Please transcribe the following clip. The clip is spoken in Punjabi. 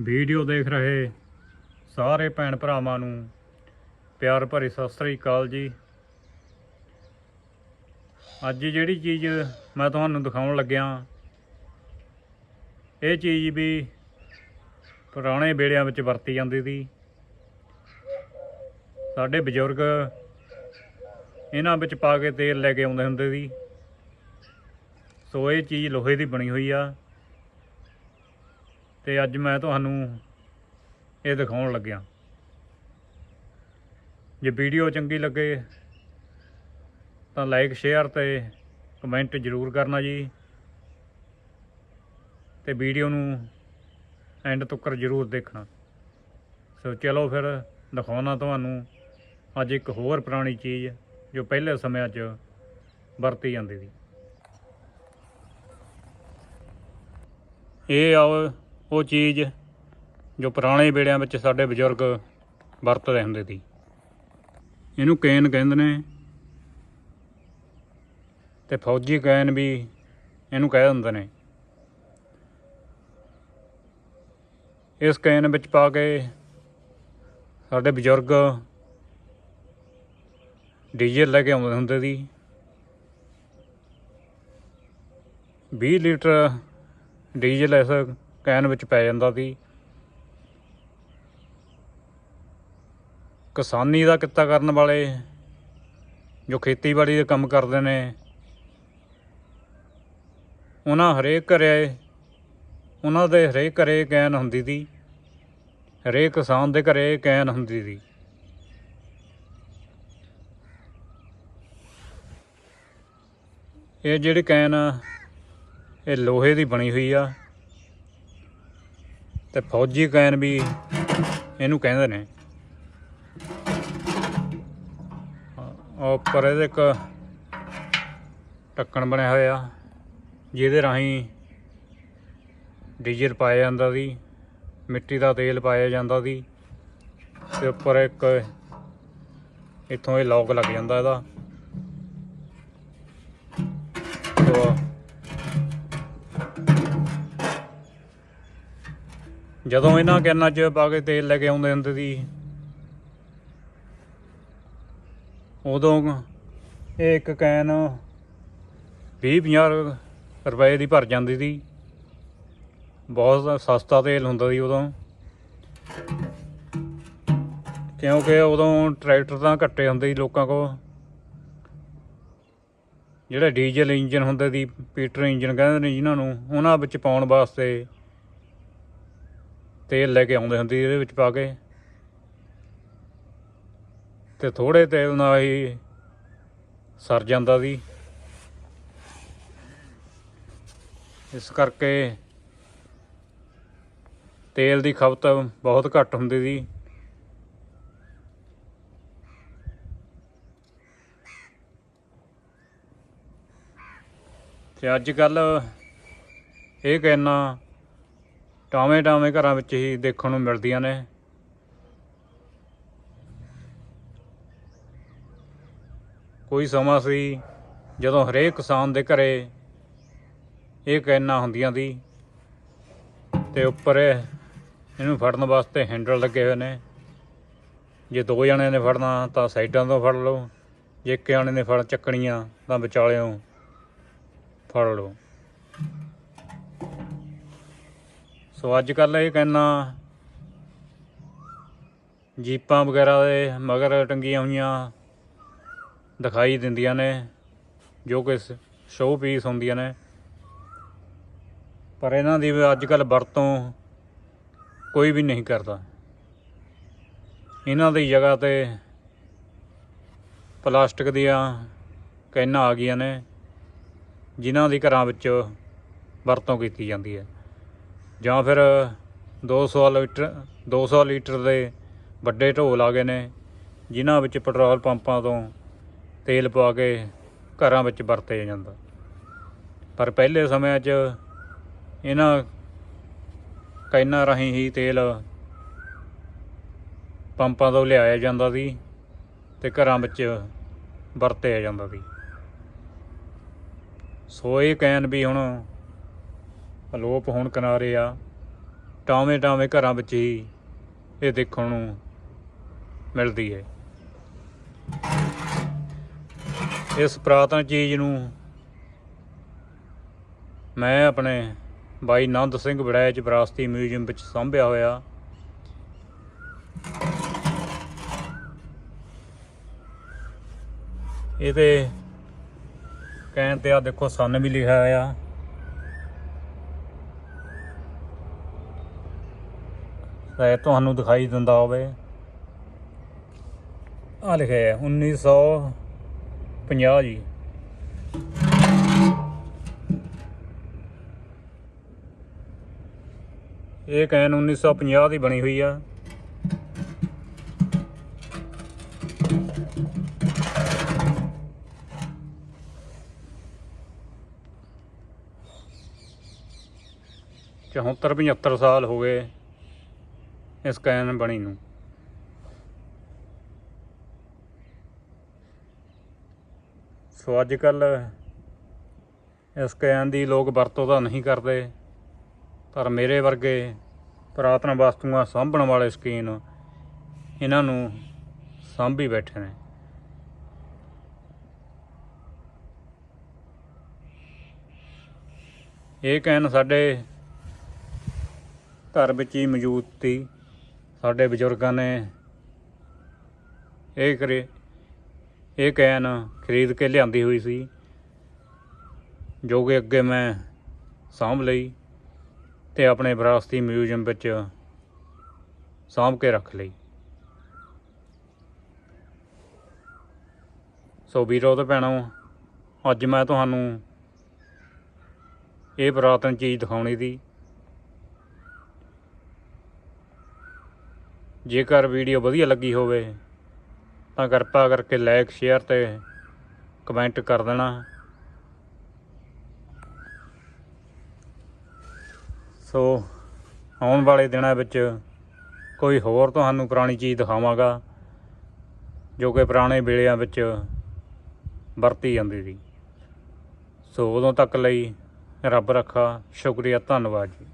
ਵੀਡੀਓ ਦੇਖ ਰਹੇ ਸਾਰੇ ਭੈਣ ਭਰਾਵਾਂ ਨੂੰ ਪਿਆਰ ਭਰੀ ਸਤਿ ਸ੍ਰੀ ਅਕਾਲ ਜੀ। ਅੱਜ ਜਿਹੜੀ ਚੀਜ਼ ਮੈਂ ਤੁਹਾਨੂੰ ਦਿਖਾਉਣ ਲੱਗਿਆ, ਇਹ ਚੀਜ਼ ਵੀ ਪੁਰਾਣੇ ਵੇੜਿਆਂ ਵਿੱਚ ਵਰਤੀ ਜਾਂਦੀ ਸੀ। ਸਾਡੇ ਬਜ਼ੁਰਗ ਇਹਨਾਂ ਵਿੱਚ ਪਾ ਕੇ ਤੇਲ ਲੈ ਕੇ ਆਉਂਦੇ ਹੁੰਦੇ ਸੀ। ਸੋ ਇਹ ਚੀਜ਼ ਲੋਹੇ ਦੀ ਬਣੀ ਹੋਈ ਆ। ਤੇ ਅੱਜ ਮੈਂ ਤੁਹਾਨੂੰ ਇਹ ਦਿਖਾਉਣ ਲੱਗਿਆ। ਜੇ ਵੀਡੀਓ ਚੰਗੀ ਲੱਗੇ ਤਾਂ ਲਾਈਕ ਸ਼ੇਅਰ ਤੇ ਕਮੈਂਟ ਜ਼ਰੂਰ ਕਰਨਾ ਜੀ। ਤੇ ਵੀਡੀਓ ਨੂੰ ਐਂਡ ਤੱਕ ਜ਼ਰੂਰ ਦੇਖਣਾ। ਸੋ ਚਲੋ ਫਿਰ ਦਿਖਾਉਣਾ ਤੁਹਾਨੂੰ ਅੱਜ ਇੱਕ ਹੋਰ ਪੁਰਾਣੀ ਚੀਜ਼ ਜੋ ਪਹਿਲੇ ਸਮਿਆਂ 'ਚ ਵਰਤੀ ਜਾਂਦੀ ਸੀ। ਇਹ ਆਓ ਉਹ- ਚੀਜ਼ ਜੋ ਪੁਰਾਣੇ ਵੇੜਿਆਂ ਵਿੱਚ ਸਾਡੇ ਬਜ਼ੁਰਗ ਵਰਤਦੇ ਹੁੰਦੇ ਸੀ। ਇਹਨੂੰ ਕੈਨ ਕਹਿੰਦੇ ਨੇ ਤੇ ਫੌਜੀ ਕੈਨ ਵੀ ਇਹਨੂੰ ਕਹਿ ਦਿੰਦੇ ਨੇ। ਇਸ ਕੈਨ ਵਿੱਚ ਪਾ ਕੇ ਸਾਡੇ ਬਜ਼ੁਰਗ ਡੀਜ਼ਲ ਲੈ ਕੇ ਆਉਂਦੇ ਹੁੰਦੇ ਸੀ। 20 ਲੀਟਰ ਡੀਜ਼ਲ ਇਸ ਕੈਨ ਵਿੱਚ ਪੈ ਜਾਂਦਾ ਸੀ ਕਿਸਾਨੀ ਦਾ ਕਿੱਤਾ ਕਰਨ ਵਾਲੇ ਜੋ ਖੇਤੀਬਾੜੀ ਦੇ ਕੰਮ ਕਰਦੇ ਨੇ ਉਹਨਾਂ ਹਰੇਕ ਘਰੇ ਉਹਨਾਂ ਦੇ ਹਰੇਕ ਘਰੇ ਕੈਨ ਹੁੰਦੀ ਸੀ ਹਰੇਕ ਕਿਸਾਨ ਦੇ ਘਰੇ ਕੈਨ ਹੁੰਦੀ ਸੀ। ਇਹ ਜਿਹੜੀ ਕੈਨ ਆ, ਇਹ ਲੋਹੇ ਦੀ ਬਣੀ ਹੋਈ ਆ। ਤੇ ਫੌਜੀ ਕੈਨ ਵੀ ਇਹਨੂੰ ਕਹਿੰਦੇ ਨੇ। ਉੱਪਰ ਇਹਦੇ ਇੱਕ ਢੱਕਣ ਬਣਿਆ ਹੋਇਆ, ਜਿਹਦੇ ਰਾਹੀਂ ਡੀਜ਼ਲ ਪਾਇਆ ਜਾਂਦਾ ਸੀ, ਮਿੱਟੀ ਦਾ ਤੇਲ ਪਾਇਆ ਜਾਂਦਾ ਸੀ, ਤੇ ਉੱਪਰ ਇੱਕ ਇੱਥੋਂ ਇਹ ਲੌਕ ਲੱਗ ਜਾਂਦਾ ਇਹਦਾ। ਤੋ ਜਦੋਂ ਇਹਨਾਂ ਕੈਨਾਂ 'ਚ ਪਾ ਕੇ ਤੇਲ ਲੈ ਕੇ ਆਉਂਦੇ ਹੁੰਦੇ ਸੀ, ਉਦੋਂ ਇਹ ਇੱਕ ਕੈਨ 20 50 ਰੁਪਏ ਦੀ ਭਰ ਜਾਂਦੀ ਸੀ। ਬਹੁਤ ਸਸਤਾ ਤੇਲ ਹੁੰਦਾ ਸੀ ਉਦੋਂ। ਕਿਉਂਕਿ ਉਦੋਂ ਟਰੈਕਟਰ ਤਾਂ ਘੱਟੇ ਹੁੰਦੇ ਸੀ ਲੋਕਾਂ ਕੋਲ। ਜਿਹੜੇ ਡੀਜ਼ਲ ਇੰਜਨ ਹੁੰਦੇ ਸੀ, ਪੀਟਰ ਇੰਜਨ ਕਹਿੰਦੇ ਨੇ ਜਿਨ੍ਹਾਂ ਨੂੰ, ਉਹਨਾਂ ਵਿੱਚ ਪਾਉਣ ਵਾਸਤੇ ਤੇਲ ਲੈ ਕੇ ਆਉਂਦੇ ਹੁੰਦੇ ਇਹਦੇ ਵਿੱਚ ਪਾ ਕੇ। ਤੇ ਥੋੜੇ ਤੇਲ ਨਾਲ ਹੀ ਸਰ ਜਾਂਦਾ ਸੀ। ਇਸ ਕਰਕੇ ਤੇਲ ਦੀ ਖਪਤ ਬਹੁਤ ਘੱਟ ਹੁੰਦੀ ਸੀ। ਤੇ ਅੱਜ ਕੱਲ ਇਹ ਕੈਨਾਂ ਟਾਵੇਂ ਟਾਵੇਂ ਘਰਾਂ ਵਿੱਚ ਹੀ ਦੇਖਣ ਨੂੰ ਮਿਲਦੀਆਂ ਨੇ। ਕੋਈ ਸਮਾਂ ਸੀ ਜਦੋਂ ਹਰੇਕ ਕਿਸਾਨ ਦੇ ਘਰੇ ਇਹ ਕੈਨਾ ਹੁੰਦੀਆਂ ਸੀ ਤੇ ਉੱਪਰ ਇਹਨੂੰ ਫੜਨ ਵਾਸਤੇ ਹੈਂਡਲ ਲੱਗੇ ਹੋਏ ਨੇ। ਜੇ ਦੋ ਜਣਿਆਂ ਨੇ ਫੜਨਾ ਤਾਂ ਸਾਈਡਾਂ ਤੋਂ ਫੜ ਲਓ, ਜੇ ਇੱਕ ਜਣੇ ਨੇ ਫੜ ਚੱਕਣੀਆਂ ਤਾਂ ਵਿਚਾਲਿਓਂ ਫੜ ਲਓ। ਸੋ ਅੱਜ ਕੱਲ ਇਹ ਕੈਨਾਂ ਜੀਪਾਂ ਵਗੈਰਾ ਦੇ ਮਗਰ ਟੰਗੀਆਂ ਹੋਈਆਂ ਦਿਖਾਈ ਦਿੰਦੀਆਂ ਨੇ, ਜੋ ਕਿ ਸ਼ੋਅ ਪੀਸ ਹੁੰਦੀਆਂ ਨੇ। ਪਰ ਇਹਨਾਂ ਦੀ ਅੱਜ ਕੱਲ ਵਰਤੋਂ ਕੋਈ ਵੀ ਨਹੀਂ ਕਰਦਾ। ਇਹਨਾਂ ਦੀ ਜਗ੍ਹਾ ਤੇ ਪਲਾਸਟਿਕ ਦੀਆਂ ਕੈਨਾਂ ਆ ਗਈਆਂ ਨੇ, ਜਿਨ੍ਹਾਂ ਦੀ ਘਰਾਂ ਵਿੱਚ ਵਰਤੋਂ ਕੀਤੀ ਜਾਂਦੀ ਹੈ। ਜਾਂ ਫਿਰ 200 ਲੀਟਰ 200 ਲੀਟਰ ਦੇ ਵੱਡੇ ਢੋਲ ਆ ਗਏ ਨੇ, ਜਿਨ੍ਹਾਂ ਵਿੱਚ ਪੈਟਰੋਲ ਪੰਪਾਂ ਤੋਂ ਤੇਲ ਪਵਾ ਕੇ ਘਰਾਂ ਵਿੱਚ ਵਰਤਿਆ ਜਾਂਦਾ। ਪਰ ਪਹਿਲੇ ਸਮਿਆਂ 'ਚ ਇਹਨਾਂ ਕੈਨਾਂ ਰਾਹੀਂ ਹੀ ਤੇਲ ਪੰਪਾਂ ਤੋਂ ਲਿਆਇਆ ਜਾਂਦਾ ਸੀ ਤੇ ਘਰਾਂ ਵਿੱਚ ਵਰਤਿਆ ਜਾਂਦਾ ਸੀ। ਸੋ ਇਹ ਕੈਨ ਵੀ ਹੁਣ ਅਲੋਪ ਹੋਣ ਕਿਨਾਰੇ ਆ, ਟਾਵੇਂ ਟਾਵੇਂ ਘਰਾਂ ਵਿੱਚ ਹੀ ਇਹ ਦੇਖਣ ਨੂੰ ਮਿਲਦੀ ਹੈ। ਇਸ ਪੁਰਾਤਨ ਚੀਜ਼ ਨੂੰ ਮੈਂ ਆਪਣੇ ਬਾਈ ਨੰਦ ਸਿੰਘ ਵੜੈਚ ਵਿਰਾਸਤੀ ਮਿਊਜ਼ੀਅਮ ਵਿੱਚ ਸਾਂਭਿਆ ਹੋਇਆ। ਇਹਦੇ ਕਹਿਣ ਤੇ ਆ ਦੇਖੋ, ਸਨ ਵੀ ਲਿਖਿਆ ਹੋਇਆ। ਇਹ ਤੁਹਾਨੂੰ ਦਿਖਾਈ ਦਿੰਦਾ ਹੋਵੇ। ਆ ਲਿਖਿਆ ਹੈ 1950 ਜੀ। ਇਹ ਕੈਨ 1950 ਦੀ ਬਣੀ ਹੋਈ ਆ। ਚੌਹੱਤਰ 75 ਸਾਲ ਹੋ ਗਏ। ਇਸ ਕੈਨ ਬਣੀ ਨੂੰ। ਸੋ ਅੱਜ ਕੱਲ ਇਸ ਕੈਨ ਦੀ ਲੋਕ ਵਰਤੋਂ ਤਾਂ ਨਹੀਂ ਕਰਦੇ, ਪਰ ਮੇਰੇ ਵਰਗੇ ਪੁਰਾਤਨ ਵਸਤੂਆਂ ਸਾਂਭਣ ਵਾਲੇ ਸ਼ਕੀਨ ਇਹਨਾਂ ਨੂੰ ਸਾਂਭੀ ਬੈਠੇ ਨੇ। ਇਹ ਕਹਿਣ ਸਾਡੇ ਘਰ ਵਿੱਚ ਹੀ ਮੌਜੂਦ ਸੀ। ਸਾਡੇ ਬਜ਼ੁਰਗਾਂ ਨੇ ਇਹ ਕਰੇ, ਇਹ ਕੈਨ ਖਰੀਦ ਕੇ ਲਿਆਂਦੀ ਹੋਈ ਸੀ, ਜੋ ਕਿ ਅੱਗੇ ਮੈਂ ਸਾਂਭ ਲਈ ਤੇ ਆਪਣੇ ਵਿਰਾਸਤੀ ਮਿਊਜ਼ੀਅਮ ਵਿੱਚ ਸਾਂਭ ਕੇ ਰੱਖ ਲਈ। ਸੋ ਵੀਰੋ ਤੇ ਭੈਣੋ, ਅੱਜ ਮੈਂ ਤੁਹਾਨੂੰ ਇਹ ਪੁਰਾਤਨ ਚੀਜ਼ ਦਿਖਾਉਣੀ ਦੀ ਜੇਕਰ ਵੀਡੀਓ ਵਧੀਆ ਲੱਗੀ ਹੋਵੇ, ਤਾਂ ਕਿਰਪਾ ਕਰਕੇ ਲਾਈਕ ਸ਼ੇਅਰ ਤੇ ਕਮੈਂਟ ਕਰ ਦੇਣਾ। ਸੋ ਆਉਣ ਵਾਲੇ ਦਿਨਾਂ ਵਿੱਚ ਕੋਈ ਹੋਰ ਤੁਹਾਨੂੰ ਪੁਰਾਣੀ ਚੀਜ਼ ਦਿਖਾਵਾਂਗਾ, ਜੋ ਕਿ ਪੁਰਾਣੇ ਵੇਲਿਆਂ ਵਿੱਚ ਵਰਤੀ ਜਾਂਦੀ ਸੀ। ਸੋ ਉਦੋਂ ਤੱਕ ਲਈ ਰੱਬ ਰੱਖਾ, ਸ਼ੁਕਰੀਆ, ਧੰਨਵਾਦ ਜੀ।